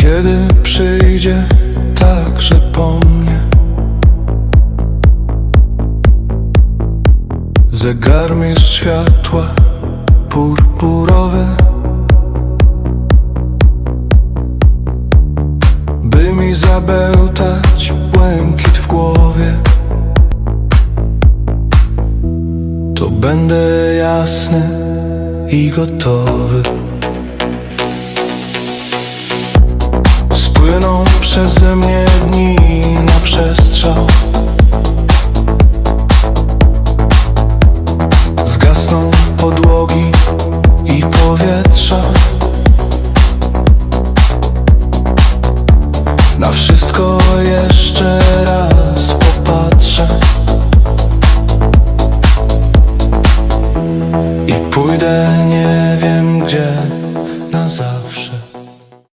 Kiedy przyjdzie także po mnie? Zegarmistrz światła purpurowy. By mi zabełtać błękit w głowie. To będę jasny i gotowy przeze mnie dni na przestrzał. Zgasną podłogi i powietrza Na wszystko jeszcze raz popatrzę. I pójdę nie wiem gdzie.